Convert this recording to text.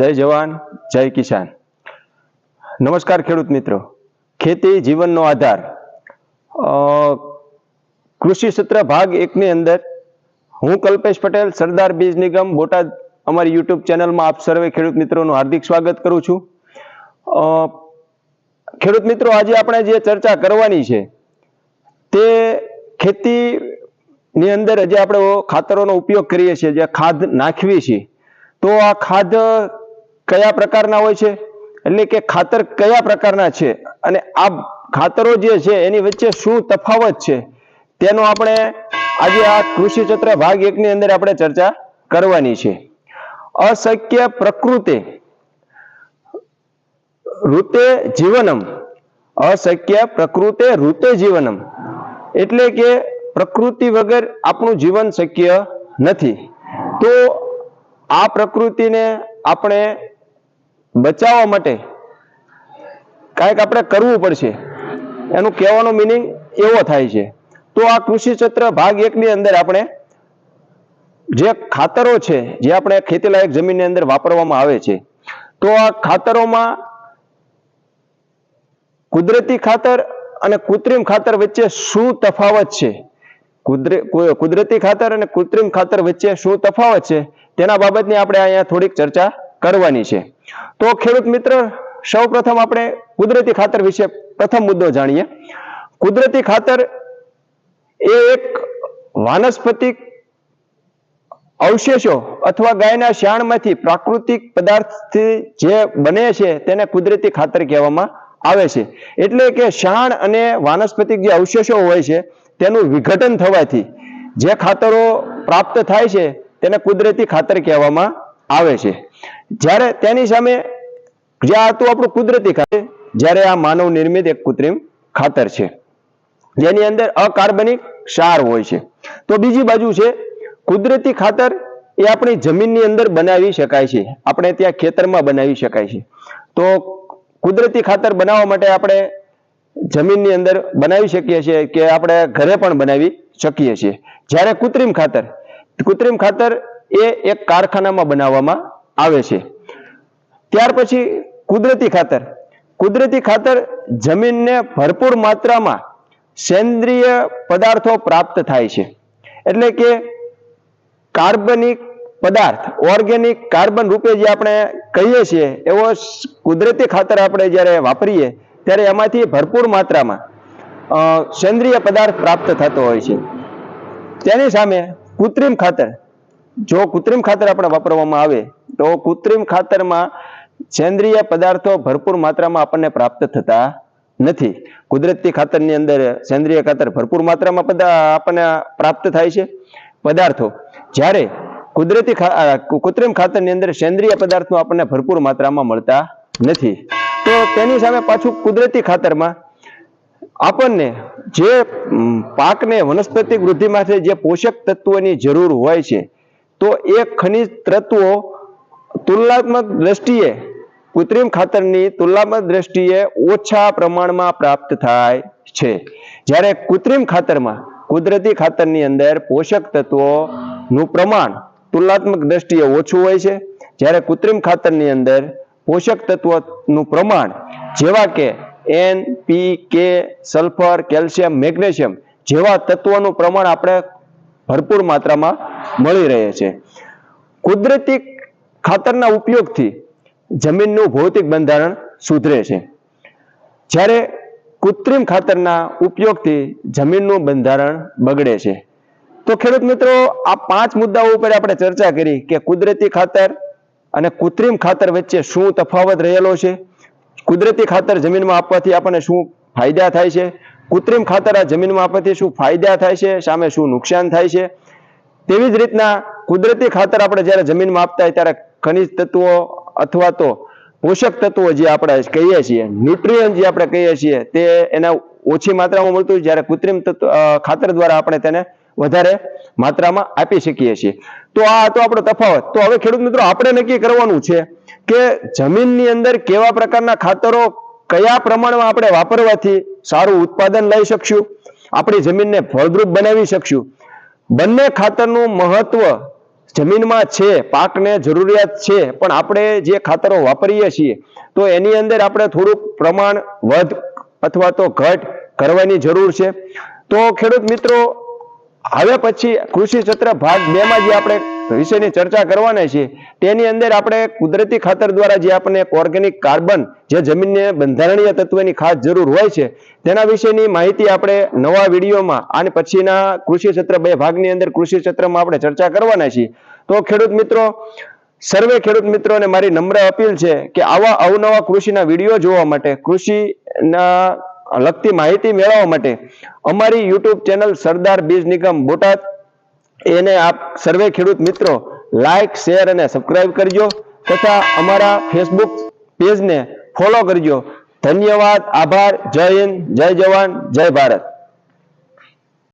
જય જવાન, જય કિસાન. નમસ્કાર ખેડૂત મિત્રો. ખેતી જીવનનો આધાર. કૃષિ સત્ર ભાગ એકની અંદર હું કલ્પેશ પટેલ, સરદાર બીજ નિગમ, બોટાદ અમારી યુટ્યુબ ચેનલમાં આપ સર્વે ખેડૂત મિત્રોનું હાર્દિક સ્વાગત કરું છું. ખેડૂત મિત્રો, આજે આપણે જે ચર્ચા કરવાની છે, તે ખેતીની અંદર જે આપણે ખાતરોનો ઉપયોગ કરીએ છીએ, જે ખાદ નાખવી છે, તો આ ખાદ કયા પ્રકારના હોય છે? એટલે કે ખાતર કયા પ્રકારના છે? અને આ ખાતરો જે છે, એની વચ્ચે શું તફાવત છે? તેનો આપણે આજે આ કૃષિ ચત્ર ભાગ એકની અંદર આપણે ચર્ચા કરવાની છે. અશક્ય પ્રકૃતિ ઋતે જીવનમ. અશક્ય પ્રકૃતે ઋતે જીવનમ. એટલે કે પ્રકૃતિ વગર આપણું જીવન શક્ય નથી. તો આ પ્રકૃતિને આપણે બચાવવા માટે કાંઈક આપણે કરવું પડશે. એનું કહેવાનો મિનિંગ એવો થાય છે. તો આ કૃષિ ક્ષેત્ર ભાગ એકની અંદર આપણે જે ખાતરો છે, જે આપણે ખેતીલાયક જમીનની અંદર વાપરવામાં આવે છે, તો આ ખાતરોમાં કુદરતી ખાતર અને કૃત્રિમ ખાતર વચ્ચે શું તફાવત છે? કુદરતી ખાતર અને કૃત્રિમ ખાતર વચ્ચે શું તફાવત છે? તેના બાબતની આપણે અહીંયા થોડીક ચર્ચા કરવાની છે. તો ખેડૂત મિત્ર સૌ પ્રથમ આપણે કુદરતી ખાતર વિશે પ્રથમ મુદ્દો જાણીએ. કુદરતી ખાતર એ એક વાનસ્પતિક અવશેષો અથવા ગાયના શાણમાંથી પ્રાકૃતિક પદાર્થથી જે બને છે તેને કુદરતી ખાતર કહેવામાં આવે છે. એટલે કે શાણ અને વાનસ્પતિક જે અવશેષો હોય છે તેનું વિઘટન થવાથી જે ખાતરો પ્રાપ્ત થાય છે તેને કુદરતી ખાતર કહેવામાં આવે છે. જ્યારે તેની સામે જે આ હતું આપણું કુદરતી ખાતર, જ્યારે આ માનવ નિર્મિત એક કૃત્રિમ ખાતર છે. જેની અંદર અકાર્બનિક ક્ષાર હોય છે. તો બીજી બાજુ છે, કુદરતી ખાતર એ આપણી જમીનની અંદર બનાવી શકાય છે. આપણે ત્યાં ખેતરમાં બનાવી શકાય છે. તો કુદરતી ખાતર બનાવવા માટે આપણે જમીનની અંદર બનાવી શકીએ છીએ કે આપણે ઘરે પણ બનાવી શકીએ છીએ. જ્યારે કૃત્રિમ ખાતર કૃત્રિમ ખાતર એ એક કારખાનામાં બનાવવામાં આવે છે. ત્યાર પછી કુદરતી ખાતર. કુદરતી ખાતર જમીનને ભરપૂર માત્રામાં સેન્દ્રિય પદાર્થો પ્રાપ્ત થાય છે. એટલે કે કાર્બનિક પદાર્થ, ઓર્ગેનિક કાર્બન રૂપે જે આપણે કહીએ છીએ, એવો કુદરતી ખાતર આપણે જ્યારે વાપરીએ, ત્યારે એમાંથી ભરપૂર માત્રામાં સેન્દ્રિય પદાર્થ પ્રાપ્ત થતો હોય છે. તેની સામે કૃત્રિમ ખાતર. જો કૃત્રિમ ખાતર આપણે વાપરવામાં આવે, તો કૃત્રિમ ખાતરમાં સેન્દ્રિય પદાર્થો ભરપૂર માત્રામાં આપણને પ્રાપ્ત થતા નથી. કુદરતી ખાતરની અંદર સેન્દ્રિય ખાતર ભરપૂર માત્રામાં આપણને પ્રાપ્ત થાય છે. પદાર્થો, જ્યારે કુદરતી કૃત્રિમ ખાતરની અંદર સેન્દ્રિય પદાર્થો આપણને ભરપૂર માત્રામાં મળતા નથી. તો તેની સામે પાછું કુદરતી ખાતરમાં આપણને જે પાકને વનસ્પતિ વૃદ્ધિ માટે જે પોષક તત્વોની જરૂર હોય છે તો એ ખનિજ તત્વો તુલનાત્મક દ્રષ્ટિએ, કૃત્રિમ ખાતરની તુલનાત્મક દ્રષ્ટિએ ઓછા પ્રમાણમાં પ્રાપ્ત થાય છે. જ્યારે કૃત્રિમ ખાતરમાં, કુદરતી ખાતરની અંદર પોષક તત્વોનું પ્રમાણ તુલનાત્મક દ્રષ્ટિએ ઓછું હોય છે. જ્યારે કૃત્રિમ ખાતરની અંદર પોષક તત્વોનું પ્રમાણ, જેવા કે એન પી કે સલ્ફર કેલ્શિયમ મેગ્નેશિયમ જેવા તત્વોનું પ્રમાણ આપણે ભરપૂર માત્રામાં મળી રહે છે. કુદરતી ખાતરના ઉપયોગથી જમીનનું ભૌતિક બંધારણ સુધરે છે. જ્યારે કૃત્રિમ ખાતરના ઉપયોગથી જમીનનું બંધારણ બગડે છે. તો ખેડૂત મિત્રો, આ પાંચ મુદ્દાઓ ઉપર આપણે ચર્ચા કરી કે કુદરતી ખાતર અને કૃત્રિમ ખાતર વચ્ચે શું તફાવત રહેલો છે? કુદરતી ખાતર જમીનમાં આપવાથી આપણને શું ફાયદા થાય છે? કૃત્રિમ ખાતર આ જમીનમાં આપવાથી શું ફાયદા થાય છે, સામે શું નુકસાન થાય છે? તેવી જ રીતના કુદરતી ખાતર આપણે જ્યારે જમીનમાં આપતા હોય ત્યારે ખનિજ તત્વો અથવા તો પોષક તત્વો જે આપણે કહીએ છીએ ન્યુટ્રિયન જે આપણે કહીએ છીએ, તે એના ઓછી માત્રામાં મળતું હોય જ્યારે કૃત્રિમ તત્વ ખાતર દ્વારા આપણે તેને વધારે માત્રામાં આપી શકીએ છીએ. તો આ હતો આપણો તફાવત. તો હવે ખેડૂત મિત્રો, આપણે નક્કી કરવાનું છે કે જમીનની અંદર કેવા પ્રકારના ખાતરો કયા પ્રમાણમાં આપણે વાપરવાથી સારું ઉત્પાદન લઈ શકશું. આપણી જમીનને ફળદ્રુપ બનાવી શકશું. બંને ખાતરનું મહત્વ જમીનમાં છે, પાકને જરૂરિયાત છે, પણ આપણે જે ખાતરો વાપરીએ છીએ, તો એની અંદર આપણે થોડુંક પ્રમાણ વધ અથવા તો ઘટ કરવાની જરૂર છે. તો ખેડૂત મિત્રો, હવે પછી કૃષિ ક્ષેત્ર ભાગ બે માં જે આપણે વિષયની ચર્ચા કરવાના છે. તેની અંદર આપણે કુદરતી ખાતર દ્વારા જે આપણને ઓર્ગેનિક કાર્બન જે જમીનને બંધારણીય તત્વની ખાસ જરૂર હોય છે, તેના વિશેની માહિતી આપણે નવા વિડીયોમાં અને પછીના કૃષિ ક્ષેત્ર બે ભાગની અંદર કૃષિ ક્ષેત્રમાં આપણે ચર્ચા કરવાના છીએ. તો ખેડૂત મિત્રો, સર્વે ખેડૂત મિત્રોને મારી નમ્ર અપીલ છે કે આવા અવનવા કૃષિના વીડિયો જોવા માટે, કૃષિના લગતી માહિતી મેળવવા માટે અમારી યુટ્યુબ ચેનલ સરદાર બીજ નિગમ બોટાદ એને આપ સર્વે ખેડૂત મિત્રો લાઈક શેર અને સબસ્ક્રાઇબ કરજો તથા અમારા ફેસબુક પેજને ફોલો કરજો. ધન્યવાદ, આભાર, જય હિન્દ, જય જવાન, જય ભારત.